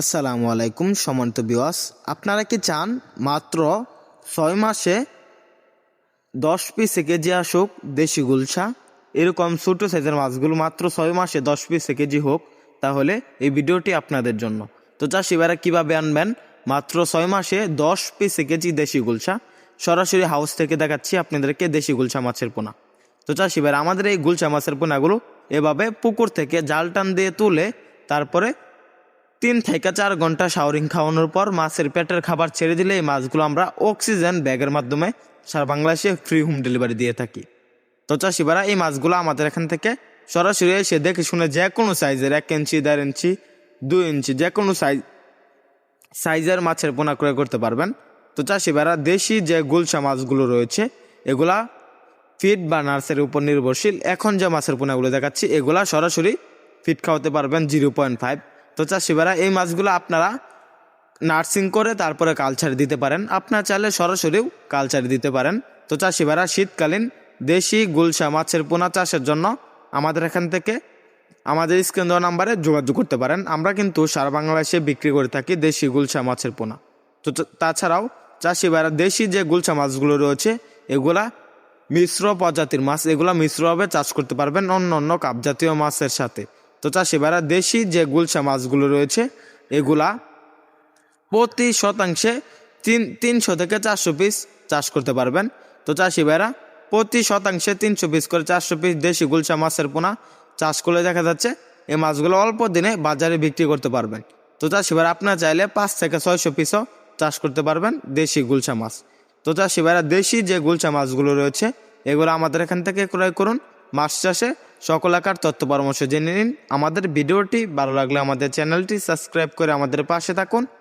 আসসালামু আলাইকুম সমান্ত বিওয়াস। আপনারা কি চান মাত্র ছয় মাসে দশ পিসে কেজি আসুক দেশি গুলশা? এরকম ছোটো সাইজের মাছগুলো মাত্র ছয় মাসে দশ পিসে কেজি হোক, তাহলে এই ভিডিওটি আপনাদের জন্য। তো চাষিবারা কীভাবে আনবেন? মাত্র ছয় মাসে দশ পিসে কেজি দেশি গুলশা। সরাসরি হাউস থেকে দেখাচ্ছি আপনাদেরকে দেশি গুলশা মাছের পোনা। তো চাষিবার আমাদের এই গুলশা মাছের পোনাগুলো এভাবে পুকুর থেকে জাল টান দিয়ে তুলে তারপরে তিন থেকে চার ঘণ্টা শাওরিং খাওয়ানোর পর মাছের পেটের খাবার ছেড়ে দিলে এই মাছগুলো আমরা অক্সিজেন ব্যাগের মাধ্যমে সারা বাংলাদেশে ফ্রি হোম ডেলিভারি দিয়ে থাকি। তো চাষিবারা এই মাছগুলো আমাদের এখান থেকে সরাসরি এসে দেখে শুনে যে কোনো সাইজের এক ইঞ্চি দেড় ইঞ্চি দুই ইঞ্চি যে কোনো সাইজ সাইজের মাছের পোনা ক্রয় করতে পারবেন। তো চাষিবারা দেশি যে গুলশা মাছগুলো রয়েছে, এগুলা ফিড বা নার্সের উপর নির্ভরশীল। এখন যে মাছের পোনাগুলো দেখাচ্ছি, এগুলা সরাসরি ফিড খাওয়াতে পারবেন জিরো পয়েন্ট ফাইভ তো চাষিবারা এই মাছগুলো আপনারা নার্সিং করে তারপরে কালচার দিতে পারেন। আপনার চাইলে সরাসরিও কালচার দিতে পারেন। তো চাষিবারা শীতকালীন দেশি গুলশা মাছের পোনা চাষের জন্য আমাদের এখান থেকে আমাদের স্ক্রিন নাম্বারে যোগাযোগ করতে পারেন। আমরা কিন্তু সারা বাংলাদেশে বিক্রি করে থাকি দেশি গুলশা মাছের পোনা। তো তা- তাছাড়াও চাষিবারা দেশি যে গুলশা মাছগুলো রয়েছে, এগুলা মিশ্র প্রজাতির মাছ, এগুলা মিশ্রভাবে চাষ করতে পারবেন অন্য অন্য কাপজাতীয় মাছের সাথে। তো চাষিবারা দেশি যে গুলশা মাছগুলো রয়েছে, এগুলা প্রতি শতাংশে তিন, তিনশো থেকে চারশো পিস চাষ করতে পারবেন। তো চাষি ভাইরা, প্রতি শতাংশে তিনশো পিস করে চারশো পিস দেশি গুলশা মাছের পোনা চাষ করলে দেখা যাচ্ছে এই মাছগুলো অল্প দিনে বাজারে বিক্রি করতে পারবেন। তো চাষি ভাইরা, আপনারা চাইলে পাঁচ থেকে ছয়শো পিসও চাষ করতে পারবেন দেশি গুলশা মাছ। তো চাষি ভাইরা, দেশি যে গুলশা মাছগুলো রয়েছে, এগুলো আমাদের এখান থেকে ক্রয় করুন। মাছ চাষে সকল আকার তথ্য পরামর্শ জেনে নিন। আমাদের ভিডিওটি ভালো লাগলে আমাদের চ্যানেলটি সাবস্ক্রাইব করে আমাদের পাশে থাকুন।